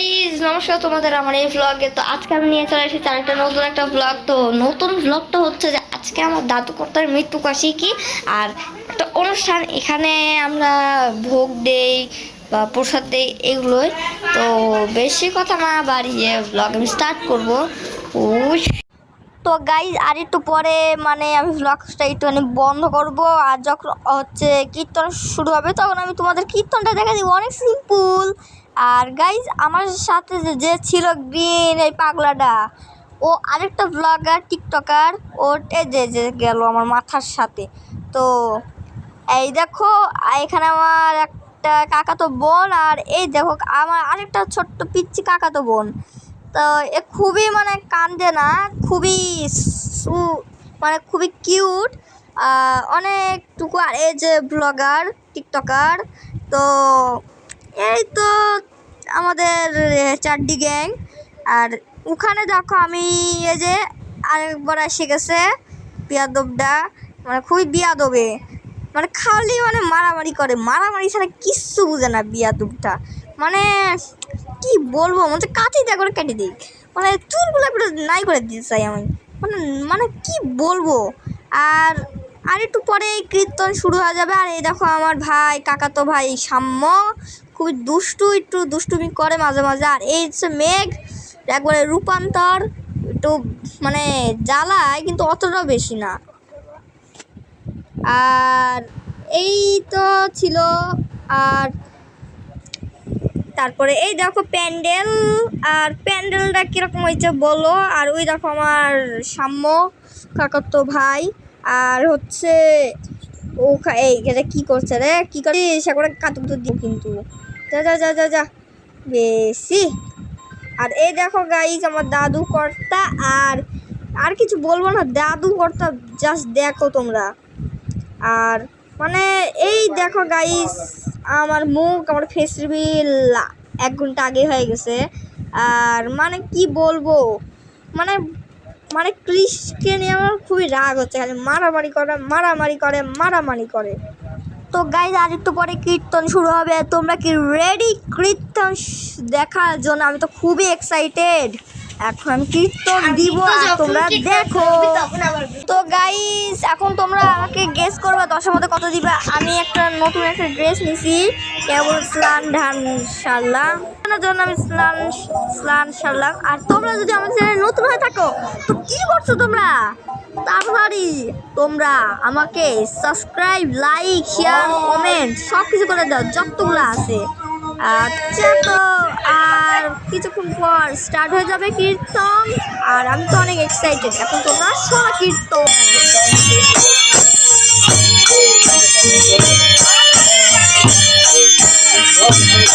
Guys নমস্কার তোমাদের আমার এই ব্লগে তো আজকে আমি নিয়ে চলে এসেছি আরেকটা নতুন একটা ব্লগ তো নতুন ব্লগটা হচ্ছে যে আজকে আমার দাদু কর্তার মৃত্যু কি আর একটা অনুষ্ঠান। এখানে আমরা ভোগ দেই বা প্রসাদ দেই এগুলোই। তো বেশি কথা না বাড়িয়ে ব্লগ আমি স্টার্ট করব। তো গাইজ আর একটু পরে মানে আমি ভ্লগসটা একটুখানি বন্ধ করব। আর যখন হচ্ছে কীর্তন শুরু হবে, তখন আমি তোমাদের কীর্তনটা দেখা দিব অনেক সিম্পল আর গাইজ আমার সাথে যে ছিল গ্রিন এই পাগলাটা, ও আরেকটা ব্লগার টিকটকার ও যে যে গেল আমার মাথার সাথে। তো, এই দেখো এখানে আমার একটা কাকাতো বোন, আর এই দেখো, আমার আরেকটা ছোট্ট পিচ্ছি কাকাতো বোন। তো, এ খুবই মানে কান্দে না, খুবই সু মানে খুবই কিউট অনেকটুকু, আর এই যে ব্লগার টিকটকার তো, এই তো আমাদের চারডি গ্যাং। আর ওখানে দেখো আমি, এই যে আরেকবার এসে গেছে, বিয়াদবটা। মানে খুবই বিয়াদবে। মানে খালি মানে মারামারি করে। মারামারি ছাড়া কিচ্ছু বুঝে না বিয়াদবটা। মানে কি বলব মানে কাঁচি দিয়ে করে কেটে দিই। মানে চুলগুলো পুরো নাই করে দিতে চাই আমি। মানে মানে কি বলব? আর আর একটু পরে কীর্তন শুরু হয়ে যাবে। আর এই দেখো আমার ভাই, কাকাতো ভাই, সাম্য। খুবই দুষ্টু, একটু দুষ্টুমি করে মাঝে মাঝে। আর এই হচ্ছে মেঘ, একবারে রূপান্তর, একটু মানে জ্বালায়, কিন্তু অতটাও বেশি না। আর এই তো ছিল, আর তারপরে এই দেখো প্যান্ডেল, আর প্যান্ডেলটা কীরকম হয়েছে বলো? আর ওই দেখো আমার সাম্য কাকাতো ভাই, আর হচ্ছে ও এই, এটা কী করছে রে? কী করে? সে করে কাতুক তো দিব কিন্তু। যা যা যা যা যা। বেশি। আর এই দেখো গাইজ আমার দাদু কর্তা আর আর কিছু বলব না, দাদু কর্তা জাস্ট দেখো তোমরা। আর মানে এই দেখো গাইস আমার মুখ, আমার ফেস রিভিল এক ঘণ্টা আগে হয়ে গেছে। আর মানে কি বলব? মানে মানে ক্রিসকে নিয়ে আমার খুবই রাগ হচ্ছে। খালি মারামারি করে মারামারি করে মারামারি করে। তো গাইজ আর একটু পরে কীর্তন শুরু হবে। তোমরা কি রেডি কীর্তন দেখার জন্য আমি তো খুবই এক্সাইটেড এখন আমি কীর্তন দিব আর তোমরা দেখো। তো গাইস এখন তোমরা আমাকে গেস করবে দশের মধ্যে কত দিবে? আমি একটা নতুন একটা ড্রেস নিছি। কেবল স্নান ধান সারলাম এর জন্য আমি স্নান স্নান সারলাম। আর তোমরা যদি আমার চ্যানেল নতুন হয়ে থাকো, তো কি করছ তোমরা? তাড়াতাড়ি তোমরা আমাকে সাবস্ক্রাইব লাইক শেয়ার কমেন্ট সব কিছু করে দাও, যতগুলো আছে। আচ্ছা তো, আর কিছুক্ষণ পর স্টার্ট হয়ে যাবে কীর্তন। আর আমি তো অনেক এক্সাইটেড এখন তোমরা শোনো কীর্তন। তো গাইস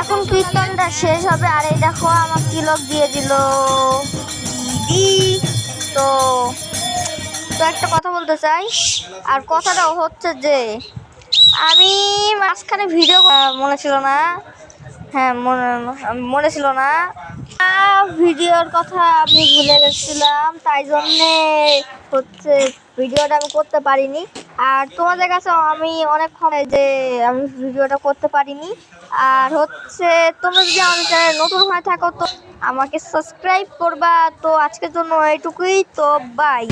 এখন কীর্তনটা শেষ হবে, আর এই দেখো আমার তিলক দিয়ে দিল দিদি। তো একটা কথা বলতে চাই, আর কথাটা হচ্ছে যে আমি মাঝখানে ভিডিও মনে ছিল না। হ্যাঁ মনে মনে ছিল না। ভিডিওর কথা আমি ভুলে গেছিলাম, তাই জন্যে হচ্ছে ভিডিওটা আমি করতে পারিনি। আর তোমাদের কাছে আমি অনেক ক্ষমা যে আমি ভিডিওটা করতে পারিনি। আর হচ্ছে, তোমরা যদি আমাদের চ্যানেল নতুন হয়ে থাকো, তো আমাকে সাবস্ক্রাইব করবা। তো আজকের জন্য এইটুকুই, তো বাই